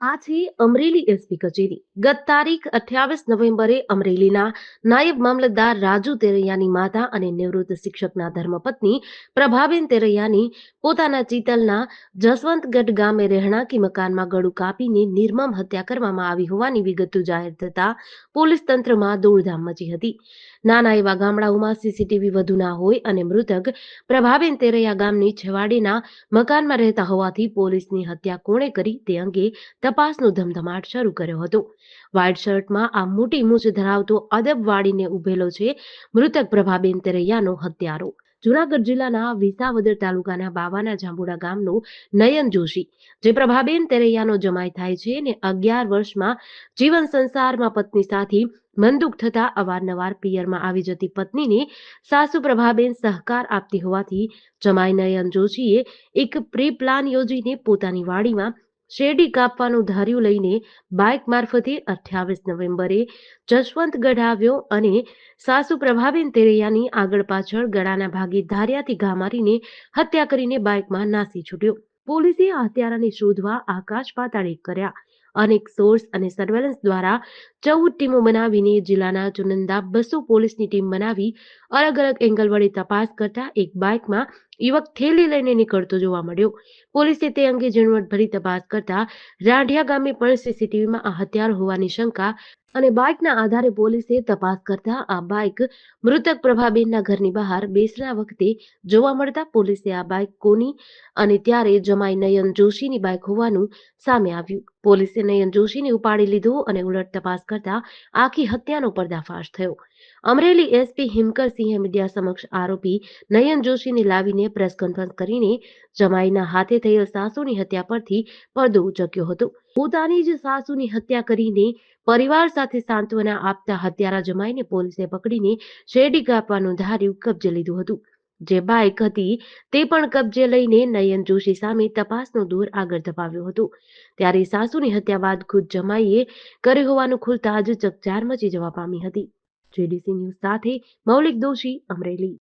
આ છે અમરેલી એસપી કચેરી ગત તારીખ અઠ્યાવીસ નવેમ્બરે અમરેલીના નાયબ મામલતદાર રાજુ તેરૈયાની માતા અને નિવૃત્ત શિક્ષકના ધર્મપત્ની પ્રભાબેન તેરૈયાની પોતાના ચિતલના જસવંતગઢ ગામે રહેણાંકી મકાનમાં ગળું કાપીને નિર્મમ હત્યા કરવામાં આવી હોવાની વિગતો જાહેર થતા પોલીસ તંત્રમાં દોડધામ મચી હતી. નાના એવા ગામડાઓમાં સીસીટીવી વધુ ના હોય અને મૃતક પ્રભાબેન તેરૈયા ગામની છેવાડીના મકાનમાં રહેતા હોવાથી પોલીસની હત્યા કોણે કરી તે અંગે તપાસનો ધમધમાટ શરૂ કર્યો હતો. વ્હાઇટ શર્ટમાં આ મોટી મૂછ ધરાવતો અદબ વાળીને ઉભેલો છે મૃતક પ્રભાબેન તેરૈયાનો હત્યારો. જુનાગઢ જિલ્લાના વિસાવદર તાલુકાના બાવાના જાંબુડા ગામનો નયન જોશી, જે પ્રભાબેન તેરૈયાનો જમાઈ થાય છે અને અગિયાર વર્ષમાં જીવન સંસારમાં પત્ની સાથે મંદુક થતા અવારનવાર પિયરમાં આવી જતી પત્નીને સાસુ પ્રભાબેન સહકાર આપતી હોવાથી જમાઈ નયન જોશીએ એક પ્રી પ્લાન યોજીને પોતાની વાડીમાં શેરડી કાપવાનું ધાર્યું લઈને બાઇક મારફતે અઠ્યાવીસ નવેમ્બરે જશવંતગઢ આવ્યો અને સાસુ પ્રભાબેન તેરૈયાની આગળ પાછળ ગળાના ભાગે ધારિયાથી ઘા મારીને હત્યા કરીને બાઇકમાં નાસી છૂટ્યો. પોલીસે હત્યારાને શોધવા આકાશ પાતાળી કર્યા. અનેક સોર્સ અને સર્વેલન્સ દ્વારા ચૌદ ટીમો બનાવીને જિલ્લાના ચુનંદા બસો પોલીસની ટીમ બનાવી અલગ અલગ એંગલ વડે તપાસ કરતા એક બાઇકમાં યુવક થેલી લઈને નીકળતો જોવા મળ્યો. પોલીસે તે અંગે ઝીણવટભરી તપાસ કરતા રાંઢિયા ગામે પણ સીસીટીવીમાં આ હત્યાર હોવાની શંકા અને બાઇકના આધારે પોલીસે તપાસ કરતા આ બાઇક મૃતક પ્રભાબેનના ઘરની બહાર બેસના વખતે જોવા મળતા પોલીસે આ બાઇક કોની અને ત્યારે જમાઈ નયન જોશીની બાઇક હોવાનું સામે આવ્યું. પોલીસે નયન જોશીને ઉપાડી લીધો અને ઉલટ તપાસ કરતા આખી હત્યાનો પર્દાફાશ થયો. અમરેલી એસપી હિમકરસિંહે મીડિયા સમક્ષ આરોપી નયન જોશીને લાવીને પ્રેસ કોન્ફરન્સ કરીને જમાઈના હાથે થયેલ સાસુની હત્યા પરથી પડદો ઉચક્યો હતો. પોતાની જ સાસુની હત્યા કરીને પરિવાર સાથે સાંત્વના આપતા હત્યારા જમાઈને પોલીસે પકડીને શેરડી કાપવાનું ધાર્યું કબજે લીધું હતું. જે બાઇક હતી તે પણ કબજે લઈને નયન જોશી સામે તપાસનો દોર આગળ ધપાવ્યો હતો. ત્યારે સાસુની હત્યા બાદ ખુદ જમાઈએ કર્યો હોવાનું ખુલતા જ ચકચાર મચી જવા પામી હતી. જેડીસી ન્યૂઝ સાથે મૌલિક દોશી અમરેલી.